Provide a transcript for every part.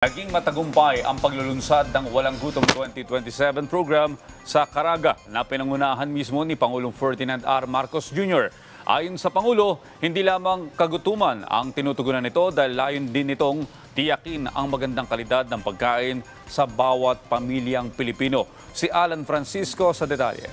Naging matagumpay ang paglulunsad ng Walang Gutom 2027 program sa Caraga na pinangunahan mismo ni Pangulong Ferdinand R. Marcos Jr. Ayon sa Pangulo, hindi lamang kagutuman ang tinutugunan nito dahil layon din nitong tiyakin ang magandang kalidad ng pagkain sa bawat pamilyang Pilipino. Si Alan Francisco sa detalye.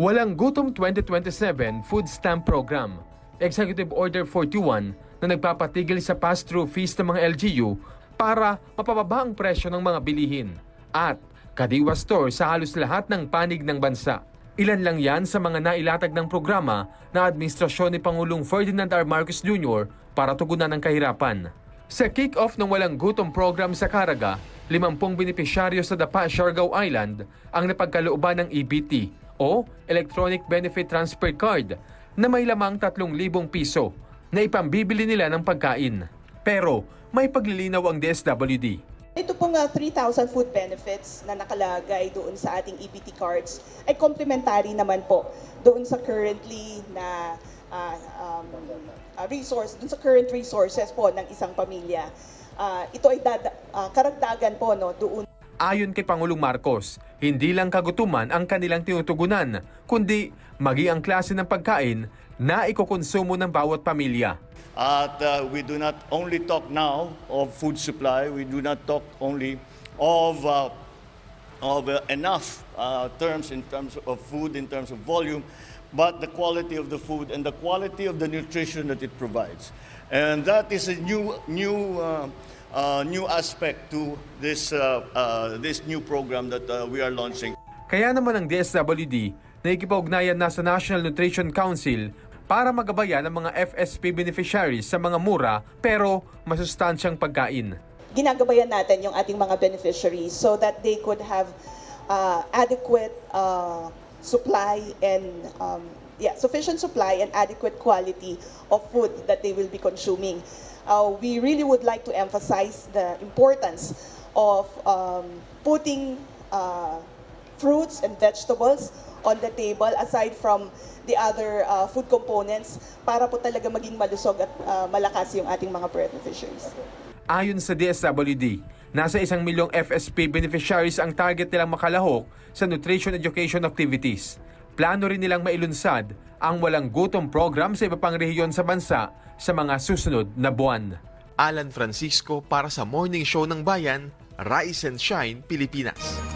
Walang Gutom 2027 Food Stamp Program. Executive Order 41 na nagpapatigil sa pass-through fees ng mga LGU para mapababa ang presyo ng mga bilihin. At Kadiwa Store sa halos lahat ng panig ng bansa. Ilan lang yan sa mga nailatag ng programa na administrasyon ni Pangulong Ferdinand R. Marcos Jr. para tugunan ang kahirapan. Sa kick-off ng Walang Gutom program sa Caraga, 50 benepisyaryo sa Dapa, Siargao Island ang napagkalooban ng EBT o Electronic Benefit Transfer Card na may lamang 3,000 piso na ipambibili nila ng pagkain. Pero may paglilinaw ang DSWD. Ito pong ah, 3,000 food benefits na nakalagay doon sa ating EBT cards ay complementary naman po doon sa currently na ah, um, ah, resource, doon sa current resources po ng isang pamilya. Ah, ito ay dada, ah, karagdagan po no, doon Ayon kay Pangulong Marcos, hindi lang kagutuman ang kanilang tinutugunan, kundi magi ang klase ng pagkain na ikokonsumo ng bawat pamilya. At uh, we do not only talk now of food supply, we do not talk only of, uh, of uh, enough uh, terms in terms of food, in terms of volume, but the quality of the food and the quality of the nutrition that it provides. And that is a new, new, uh, uh, new aspect to this, uh, uh, this new program that uh, we are launching. Kaya naman ang DSWD na ikipag-ugnayan na sa National Nutrition Council para magabayan ang mga FSP beneficiaries sa mga mura pero masustansyang pagkain. ginagabayan natin yung ating mga beneficiaries so that they could have uh, adequate uh, supply and um, yeah, sufficient supply and adequate quality of food that they will be consuming. Uh, we really would like to emphasize the importance of um, putting uh, fruits and vegetables on the table aside from the other uh, food components para po talaga maging malusog at uh, malakas yung ating mga beneficiaries. Ayon sa DSWD, nasa isang milyong FSP beneficiaries ang target nilang makalahok sa nutrition education activities. Plano rin nilang mailunsad ang walang gutom program sa iba pang rehiyon sa bansa sa mga susunod na buwan. Alan Francisco para sa Morning Show ng Bayan, Rise and Shine, Pilipinas.